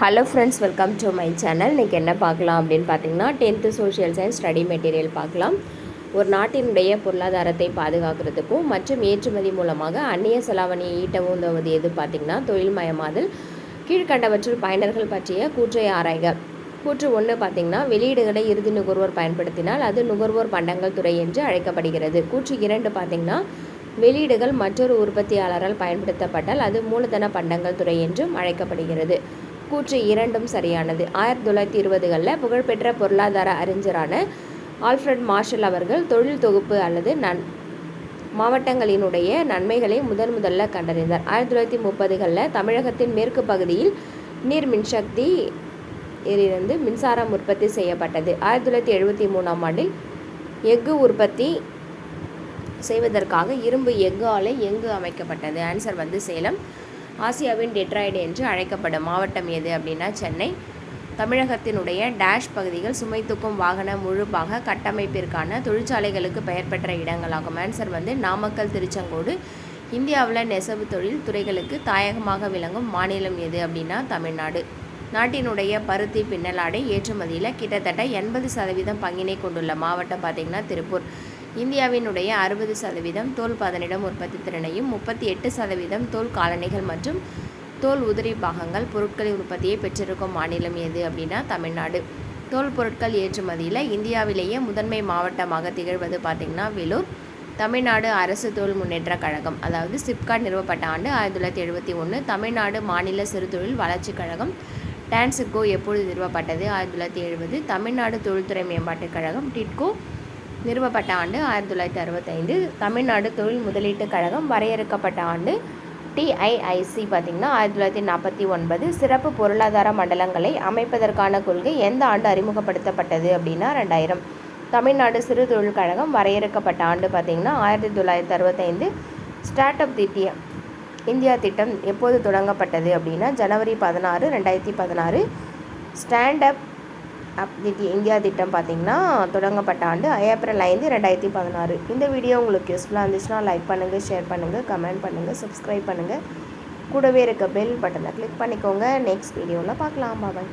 Hello friends welcome to my channel இன்றைக்கி என்ன பார்க்கலாம் அப்படின்னு பார்த்தீங்கன்னா tenth social science study material பார்க்கலாம். ஒரு நாட்டினுடைய பொருளாதாரத்தை பாதுகாக்கிறதுக்கும் மற்றும் ஏற்றுமதி மூலமாக அந்நிய செலாவணியை ஈட்டவும் உதவுவது எது பார்த்திங்கன்னா தொழில்மயமாதல் கீழ்கண்டவற்றில் பயனர்கள் பற்றிய கூற்றை ஆராய்க. கூற்று ஒன்று பார்த்திங்கன்னா வெளியீடுகளை இறுதி நுகர்வோர் பயன்படுத்தினால் அது நுகர்வோர் பண்டங்கள் துறை என்று அழைக்கப்படுகிறது. கூற்று இரண்டு பார்த்திங்கன்னா வெளியீடுகள் மற்றொரு உற்பத்தியாளரால் பயன்படுத்தப்பட்டால் அது மூலதன பண்டங்கள் துறை என்றும் அழைக்கப்படுகிறது. கூற்று இரண்டும் சரியானது. ஆயிரத்தி தொள்ளாயிரத்தி இருபதுகளில் புகழ்பெற்ற பொருளாதார அறிஞரான ஆல்ஃப்ரட் மார்ஷல் அவர்கள் தொழில் தொகுப்பு அல்லது நன் மாவட்டங்களினுடைய நன்மைகளை முதன் முதல்ல கண்டறிந்தார். ஆயிரத்தி தொள்ளாயிரத்தி முப்பதுகளில் தமிழகத்தின் மேற்கு பகுதியில் நீர் மின்சக்தி இருந்து மின்சாரம் உற்பத்தி செய்யப்பட்டது. ஆயிரத்தி தொள்ளாயிரத்தி எழுபத்தி மூணாம் ஆண்டில் எஃகு உற்பத்தி செய்வதற்காக இரும்பு எஃகு ஆலை எங்கு அமைக்கப்பட்டது. ஆன்சர் வந்து சேலம். ஆசியாவின் டெட்ராய்டு என்று அழைக்கப்படும் மாவட்டம் எது அப்படின்னா சென்னை. தமிழகத்தினுடைய டேஷ் பகுதிகள் சுமை தூக்கும் வாகன முழுப்பாக கட்டமைப்பிற்கான தொழிற்சாலைகளுக்கு பெயர் பெற்ற இடங்களாகும். ஆன்சர் வந்து நாமக்கல் திருச்செங்கோடு. இந்தியாவில் நெசவு தொழில் துறைகளுக்கு தாயகமாக விளங்கும் மாநிலம் எது அப்படின்னா தமிழ்நாடு. நாட்டினுடைய பருத்தி பின்னலாடை ஏற்றுமதியில் கிட்டத்தட்ட எண்பது சதவீதம் பங்கினை கொண்டுள்ள மாவட்டம் பார்த்திங்கன்னா திருப்பூர். இந்தியாவினுடைய அறுபது சதவீதம் தோல் பதனிடம் உற்பத்தி திறனையும் முப்பத்தி எட்டு சதவீதம் தோல் காலணிகள் மற்றும் தோல் உதிரி பாகங்கள் பொருட்களின் உற்பத்தியை பெற்றிருக்கும் மாநிலம் எது அப்படின்னா தமிழ்நாடு. தோல் பொருட்கள் ஏற்றுமதியில் இந்தியாவிலேயே முதன்மை மாவட்டமாக திகழ்வது பார்த்திங்கன்னா வேலூர். தமிழ்நாடு அரசு தோல் முன்னேற்ற கழகம் அதாவது சிப்காட் நிறுவப்பட்ட ஆண்டு ஆயிரத்தி தொள்ளாயிரத்தி எழுபத்தி ஒன்று தமிழ்நாடு மாநில சிறுதொழில் வளர்ச்சிக் கழகம் டான்சிக்கோ எப்பொழுது நிறுவப்பட்டது? ஆயிரத்தி தொள்ளாயிரத்தி எழுபது தமிழ்நாடு தொழில்துறை மேம்பாட்டுக் கழகம் டிட்கோ நிறுவப்பட்ட ஆண்டு ஆயிரத்தி தொள்ளாயிரத்தி அறுபத்தைந்து. தமிழ்நாடு தொழில் முதலீட்டுக் கழகம் வரையறுக்கப்பட்ட ஆண்டு டிஐஐசி பார்த்திங்கன்னா ஆயிரத்தி தொள்ளாயிரத்தி நாற்பத்தி ஒன்பது. சிறப்பு பொருளாதார மண்டலங்களை அமைப்பதற்கான கொள்கை எந்த ஆண்டு அறிமுகப்படுத்தப்பட்டது அப்படின்னா ரெண்டாயிரம். தமிழ்நாடு சிறு தொழில் கழகம் வரையறுக்கப்பட்ட ஆண்டு பார்த்திங்கன்னா ஆயிரத்தி தொள்ளாயிரத்தி அறுபத்தைந்து. ஸ்டார்ட் அப் திட்டிய இந்தியா திட்டம் எப்போது தொடங்கப்பட்டது அப்படின்னா ஜனவரி பதினாறு ரெண்டாயிரத்தி பதினாறு. ஸ்டாண்ட் அப் அப் திட்டி இந்தியா திட்டம் பார்த்திங்கன்னா தொடங்கப்பட்ட ஆண்டு ஏப்ரல் ஐந்து ரெண்டாயிரத்தி பதினாறு. இந்த வீடியோ உங்களுக்கு யூஸ்ஃபுல்லாக இருந்துச்சுன்னா லைக் பண்ணுங்கள் ஷேர் பண்ணுங்கள் கமெண்ட் பண்ணுங்கள் சப்ஸ்கிரைப் பண்ணுங்கள் கூடவே இருக்க பெல் பட்டனை கிளிக் பண்ணிக்கோங்க. நெக்ஸ்ட் வீடியோவில் பார்க்கலாம். பாபாய்